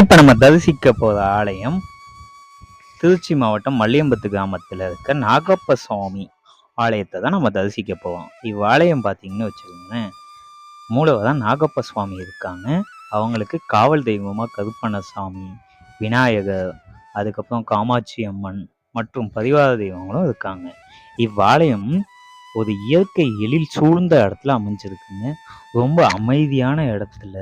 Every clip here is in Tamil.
இப்போ நம்ம தரிசிக்க போகிற ஆலயம் திருச்சி மாவட்டம் மல்லியம்பத்து கிராமத்தில் இருக்க நாகப்ப சுவாமி ஆலயத்தை தான் நம்ம தரிசிக்க போவோம் இவ்வாலயம் பார்த்தீங்கன்னு வச்சுக்கோங்களேன் மூலவர் தான் நாகப்ப சுவாமி இருக்காங்க. அவங்களுக்கு காவல் தெய்வமாக கருப்பண்ணசாமி விநாயகர் அதுக்கப்புறம் காமாட்சி அம்மன் மற்றும் பரிவார தெய்வங்களும் இருக்காங்க. இவ்வாலயம் ஒரு இயற்கை எழில் சூழ்ந்த இடத்துல அமைஞ்சிருக்குங்க. ரொம்ப அமைதியான இடத்துல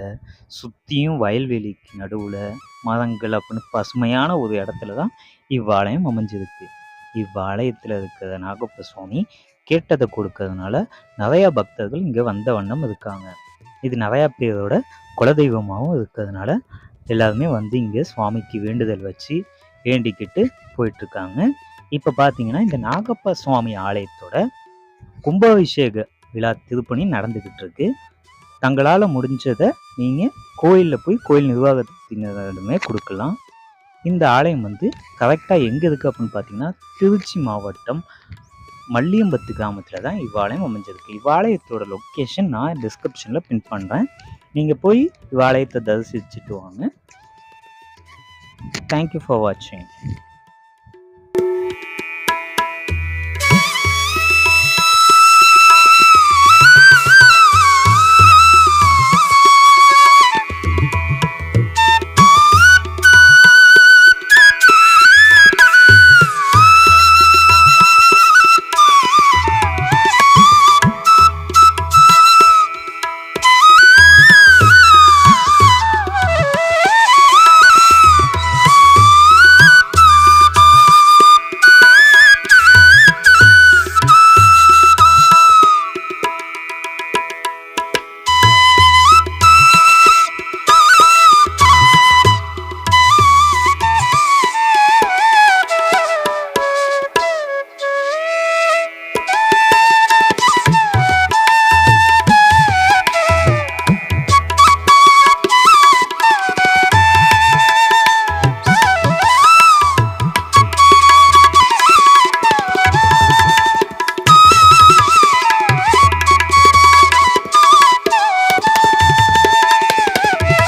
சுற்றியும் வயல்வெளிக்கு நடுவில் மரங்கள் அப்படின்னு பசுமையான ஒரு இடத்துல தான் இவ்வாலயம் அமைஞ்சிருக்கு. இவ்வாலயத்தில் இருக்கிற நாகப்ப சுவாமி கேட்டதை கொடுக்கறதுனால நிறைய பக்தர்கள் இங்கே வந்த வண்ணம் இருக்காங்க. இது நிறையா பேரோட குலதெய்வமாகவும் இருக்கிறதுனால எல்லாருமே வந்து இங்கே சுவாமிக்கு வேண்டுதல் வச்சு வேண்டிக்கிட்டு போயிட்டுருக்காங்க இப்போ பார்த்தீங்கன்னா இந்த நாகப்ப சுவாமி ஆலயத்தோட கும்பாபிஷேக விழா திருப்பணி நடந்துக்கிட்டு இருக்கு தங்களால் முடிஞ்சதை நீங்கள் கோயிலில் போய் கோயில் நிர்வாகத்தினரிடமே கொடுக்கலாம். இந்த ஆலயம் வந்து கரெக்டாக எங்கே இருக்குது அப்படின்னு பார்த்தீங்கன்னா திருச்சி மாவட்டம் மல்லியம்பத்து கிராமத்தில் தான் இவ்வாலயம் அமைஞ்சிருக்கு. இவ்வாலயத்தோட லொக்கேஷன் நான் டிஸ்கிரிப்ஷனில் பின் பண்ணுறேன் நீங்கள் போய் இவ்வாலயத்தை தரிசிச்சுட்டு வாங்க. தேங்க்யூ ஃபார் வாட்சிங்